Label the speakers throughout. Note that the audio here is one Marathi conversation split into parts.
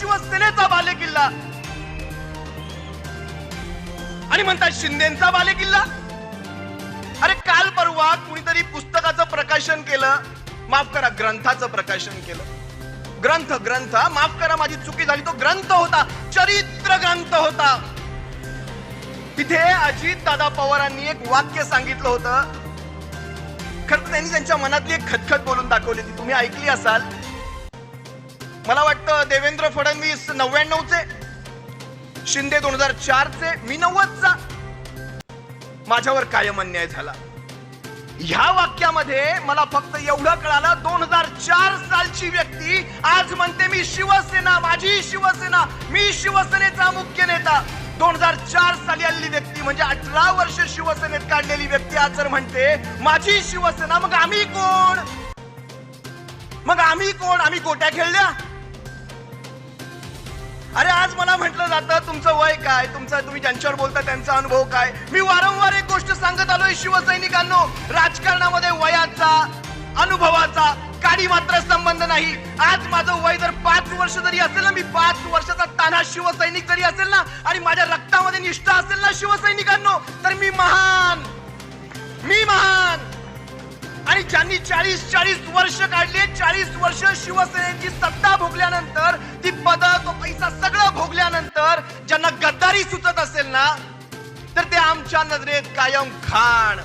Speaker 1: शिवसेनेचा बाले किल्ला आणि म्हणतात शिंदेचा बाले किल्ला अरे काल परवा कुणीतरी पुस्तकाचं प्रकाशन केलं. माफ करा ग्रंथाचं प्रकाशन केलं. ग्रंथ ग्रंथ माफ करा माझी चुकी झाली. तो ग्रंथ होता चरित्र ग्रंथ होता. तिथे अजित दादा पवारांनी एक वाक्य सांगितलं होतं. खरं त्यांनी त्यांच्या मनातली एक खतखत बोलून दाखवली ती तुम्ही ऐकली असाल. मला वाटतं देवेंद्र फडणवीस नव्याण्णवचे शिंदे दोन हजार चारचे मी नव्वदचा. माझ्यावर कायम अन्याय झाला. ह्या वाक्यामध्ये मला फक्त एवढं कळालं दोन हजार चार सालची व्यक्ती आज म्हणते मी शिवसेना माझी शिवसेना मी शिवसेनेचा मुख्य नेता. दोन हजार चार साली आलेली व्यक्ती म्हणजे अठरा वर्ष शिवसेनेत काढलेली व्यक्ती आज जर म्हणते माझी शिवसेना मग आम्ही कोण? मग आम्ही कोण? आम्ही गोट्या खेळल्या? मला म्हटलं जातं तुमचं वय काय तुमचं तुम्ही ज्यांच्यावर बोलता त्यांचा अनुभव काय? मी वारंवार एक गोष्ट सांगत आलोय शिवसैनिकांनो राजकारणामध्ये वयाचा अनुभवाचा काडी मात्र संबंध नाही. आज माझं वय जर पाच वर्ष जरी असेल ना मी पाच वर्षाचा ताना शिवसैनिक जरी असेल ना आणि माझ्या रक्तामध्ये निष्ठा असेल ना शिवसैनिकांनो तर मी महान. मी महान. आणि ज्यांनी चाळीस चाळीस वर्ष काढले चाळीस वर्ष शिवसेनेची सत्ता भोगल्यानंतर भोगल्यानंतर ज्यांना गद्दारी सुचत असेल ना तर ते आमच्या नजरेत कायम खाण.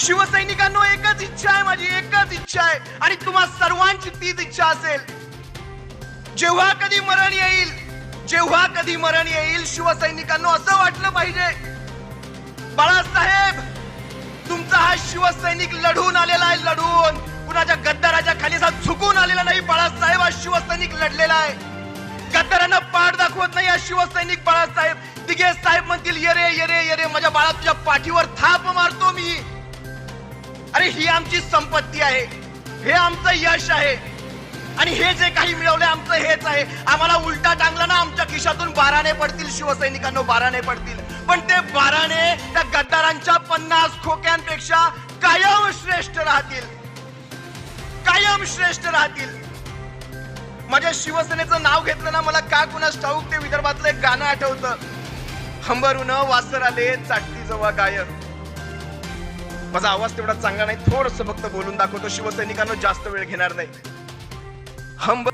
Speaker 1: शिवसैनिकांनो एकच इच्छा आहे माझी एकच इच्छा आहे. आणि तुम्हा सर्वांची तीच इच्छा असेल. जेव्हा कधी मरण येईल जेव्हा कधी मरण येईल शिवसैनिकांनो असं वाटलं पाहिजे. बाळासाहेब तुमचा हा शिवसैनिक लढून आलेला आहे लढून. कुणाच्या गद्दाराच्या खाली झुकून आलेला नाही बाळासाहेब. शिवसैनिक बाळासाहेब. दिगे साहेब म्हणतील येरे येरे येरे माझ्या बाळा तुझ्या पाठीवर थाप मारतो मी. अरे ही आमची संपत्ती आहे. हे आमचं यश आहे. आणि हे जे काही मिळवलं आमचं हेच आहे. आम्हाला उलटा टांगला ना आमच्या खिशातून बाराने पडतील शिवसैनिकांना बाराने पडतील. पण ते बाराने त्या गद्दारांच्या पन्नास खोक्यांपेक्षा कायम श्रेष्ठ राहतील. कायम श्रेष्ठ राहतील. माझ्या शिवसेनेचं नाव घेतलं ना मला का कुणास ठाऊक ते विदर्भातलं एक गाणं आठवतं. हंबरून वासर आले चाटती जवळ गायर. माझा आवाज तेवढा चांगला नाही थोडस फक्त बोलून दाखवतो शिवसैनिकांना जास्त वेळ घेणार नाही. हंब